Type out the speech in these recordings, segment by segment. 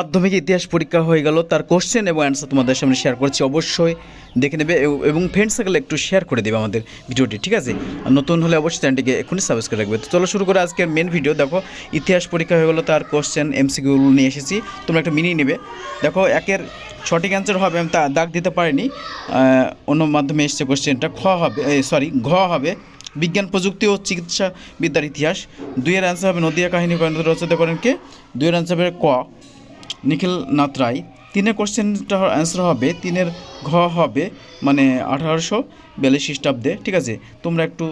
মাধ্যমিক ইতিহাস পরীক্ষা হয়ে গেল, তার কোশ্চেন এবং অ্যান্সার তোমাদের সামনে শেয়ার করছি। অবশ্যই দেখে নেবে এবং ফ্রেন্ড সার্কেলে একটু শেয়ার করে দেবে আমাদের ভিডিওটি, ঠিক আছে? নতুন হলে অবশ্যই চ্যানেলটিকে এখনই সাবস্ক্রাইব রাখবে। তো চলো শুরু করে আজকের মেন ভিডিও দেখো, ইতিহাস পরীক্ষা হয়ে গেলো, তার কোশ্চেন এমসিকিউগুলো নিয়ে এসেছি। তোমরা একটা মিনিয়ে নেবে। দেখো, একের সঠিক অ্যান্সার হবে, আমি তা দাগ দিতে পারিনি। অন্য মাধ্যমে এসছে কোশ্চেনটা খ হবে সরি ঘ হবে। বিজ্ঞান, প্রযুক্তি ও চিকিৎসা বিদ্যার ইতিহাস। দুইয়ের অ্যান্সার হবে নদিয়া কাহিনী রচনা করেন কে? দুইয়ের অ্যান্সার হবে ক। নিখিল নাথ রায়। তিনের কোশ্চেনটা অ্যান্সার হবে, তিনের ঘ হবে মানে আঠারোশো বিয়াল্লিশ খ্রিস্টাব্দে, ঠিক আছে? তোমরা একটু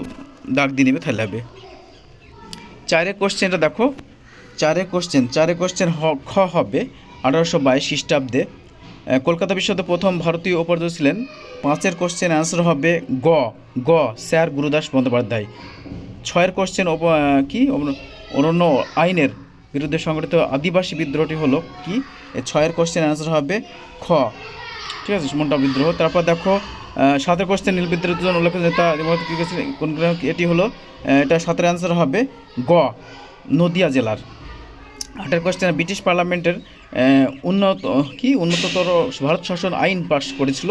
দাগ দিয়ে নেবে, তাহলে হবে। চারের কোশ্চেনটা দেখো। চারের কোশ্চেন চারের কোশ্চেন হ, খ হবে, আঠারোশো বাইশ খ্রিস্টাব্দে। কলকাতা বিশ্ববিদ্যালয়ে প্রথম ভারতীয় উপাচার্য ছিলেন। পাঁচের কোশ্চেন অ্যান্সার হবে গ গ, স্যার গুরুদাস বন্দ্যোপাধ্যায়। ছয়ের কোশ্চেন কি? অরণ্য আইনের বিরুদ্ধে সংগঠিত আদিবাসী বিদ্রোহটি হলো কি? ছয়ের কোশ্চেন অ্যান্সার হবে খ। ঠিক আছে, সুমনটা বিদ্রোহ। তারপর দেখো সাতের কোশ্চেন নীল বিদ্রোহের জন্য উল্লেখ নেতা কোন এটি হলো এটা সাতের অ্যান্সার হবে গ, নদিয়া জেলার। আটের কোশ্চেন ব্রিটিশ পার্লামেন্টের উন্নত, কি? উন্নততর ভারত শাসন আইন পাশ করেছিল।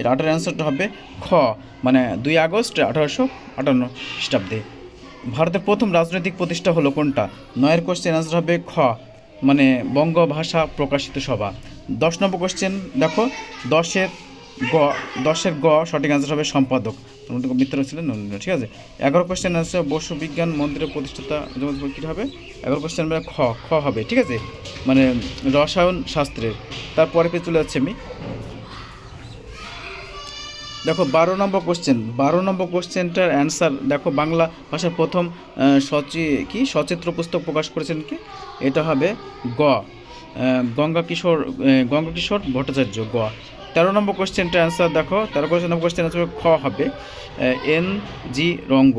এর আটের অ্যান্সারটা হবে খ মানে দুই আগস্ট আঠারোশো আটান্ন খ্রিস্টাব্দে। ভারতের প্রথম রাজনৈতিক প্রতিষ্ঠা হলো কোনটা? নয়ের কোশ্চেন অ্যান্সার হবে খ মানে বঙ্গ ভাষা প্রকাশিত সভা। দশ নম্বর কোশ্চেন দেখো, দশের গ দশের গ সঠিক অ্যান্সার হবে সম্পাদক। মিত্র ছিলেন ঠিক আছে? এগারো কোশ্চেন অ্যান্সার বসু বিজ্ঞান মন্দিরের প্রতিষ্ঠাতা কী হবে? এগারো কোশ্চেন খ খ হবে, ঠিক আছে? মানে রসায়ন শাস্ত্রের। তারপরে চলে যাচ্ছে আমি। দেখো বারো নম্বর কোশ্চেন বারো নম্বর কোশ্চেনটার অ্যান্সার দেখো বাংলা ভাষার প্রথম সচি, কি? সচিত্র পুস্তক প্রকাশ করেছেন কি? এটা হবে গ গঙ্গা কিশোর গঙ্গা কিশোর ভট্টাচার্য, গ। তেরো নম্বর কোশ্চেনটার অ্যান্সার দেখো, তেরো কোশ্চেন নম্বর কোশ্চেন অ্যান্সার খ হবে এন, জি, রঙ্গ।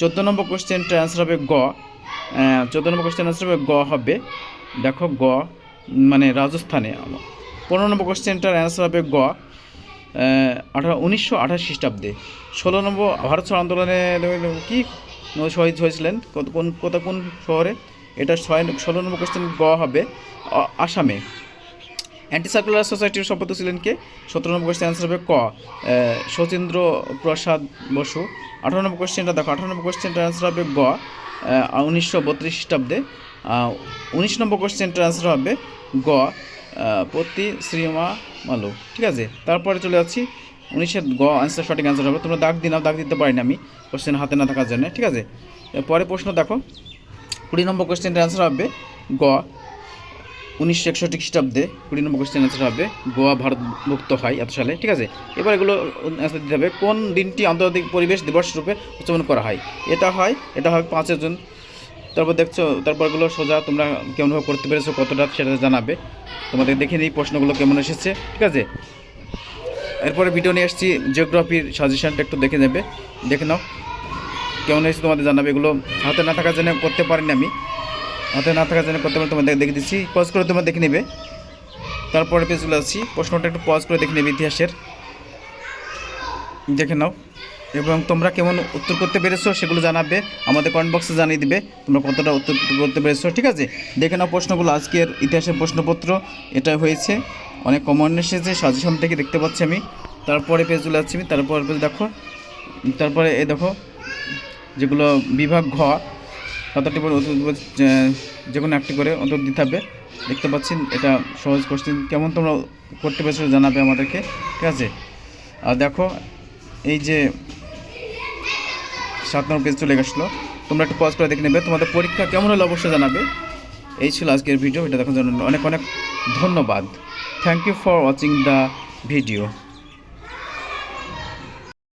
চোদ্দ নম্বর কোশ্চেনটার অ্যান্সার হবে গ চোদ্দ নম্বর কোশ্চেন অ্যান্সার হবে গ হবে, দেখো গ মানে রাজস্থানে, পনেরো নম্বর কোশ্চেনটার অ্যান্সার হবে গ। আঠারো উনিশশো আঠাশ খ্রিস্টাব্দে। ষোলো নম্বর ভারত ছাড় আন্দোলনে কি শহীদ হয়েছিলেন? কোন কোথা কোন শহরে? এটা ছয় ষোলো নম্বর কোশ্চেন গ হবে। আসামে। অ্যান্টি সার্কুলার সোসাইটির শপথ ছিলেন কে? সতেরো নম্বর কোশ্চেন অ্যান্সার হবে ক। আহ, শচীন্দ্র প্রসাদ বসু। আঠারো নম্বর কোশ্চেনটা দেখো। আঠারো নম্বর কোশ্চেনটার অ্যান্সার হবে গ। উনিশশো বত্রিশ খ্রিস্টাব্দে। উনিশ নম্বর কোশ্চেনটার অ্যান্সার হবে গ। আহ, পতি শ্রীমা মালু ঠিক আছে? তারপরে চলে যাচ্ছি উনিশের গ আনসার সঠিক অ্যান্সার হবে। তোমরা দাগ দিন দাগ দিতে পারিনি আমি কোশ্চেন হাতে না থাকার জন্য ঠিক আছে? পরে প্রশ্ন দেখো কুড়ি নম্বর কোশ্চেনটার অ্যান্সার হবে গ উনিশশো একষট্টি খ্রিস্টাব্দে কুড়ি নম্বর কোশ্চেন অ্যান্সার হবে গোয়া ভারত মুক্ত হয় এত সালে ঠিক আছে? এবার এগুলো অ্যান্সার দিতে হবে কোন দিনটি আন্তর্জাতিক পরিবেশ দিবস রূপে উদযাপন করা হয়? এটা হয় এটা হয় পাঁচের জন তারপর দেখছ, তারপরগুলো সোজা তোমরা কেমনভাবে করতে পেরেছ, কতটা সেটা জানাবে। তোমাদের দেখে নিই প্রশ্নগুলো কেমন এসেছে, ঠিক আছে? এরপরে ভিডিও নিয়ে এসেছি জিওগ্রাফির সাজেশনটা একটু দেখে নেবে, দেখে নাও। কেমন এসেছে তোমাদের জানাবে এগুলো, হাতে না থাকার জন্য করতে পারিনি আমি। হাতে না থাকার জন্য করতে পারি তোমাদের দেখে দিচ্ছি পজ করে তোমরা দেখে নেবে। তারপরে পেয়ে চলে আসছি, প্রশ্নটা একটু পজ করে দেখে নেবে ইতিহাসের। দেখে নাও। এবং তোমরা কেমন উত্তর করতে পেরেছ সেগুলো জানাবে, আমাদের কমেন্ট বক্সে জানিয়ে দিবে তোমরা কতটা উত্তর করতে পেরেছ, ঠিক আছে? দেখে নাও প্রশ্নগুলো, আজকের ইতিহাসের প্রশ্নপত্র, এটা হয়েছে, অনেক কমন এসেছে সাজেশন থেকে দেখতে পাচ্ছি আমি। তারপরে পেজ চলে যাচ্ছি আমি তারপরে পেজ দেখো, তারপরে এ দেখো, যেগুলো বিভাগ ঘ সাতারটি পরে যে কোনো একটি করে উত্তর দিতে হবে। দেখতে পাচ্ছেন, এটা সহজ কোশ্চেন কেমন তোমরা করতে পেরেছ জানাবে আমাদেরকে, ঠিক আছে? আর দেখো, এই যে সাত নম্বর পেজ চলে গেছিল। তোমরা একটু পজ করে দেখে নেবে। তোমাদের পরীক্ষা কেমন হলো অবশ্যই জানাবে। এই ছিল আজকের ভিডিও এটা দেখার জন্য অনেক অনেক ধন্যবাদ। Thank you for watching the video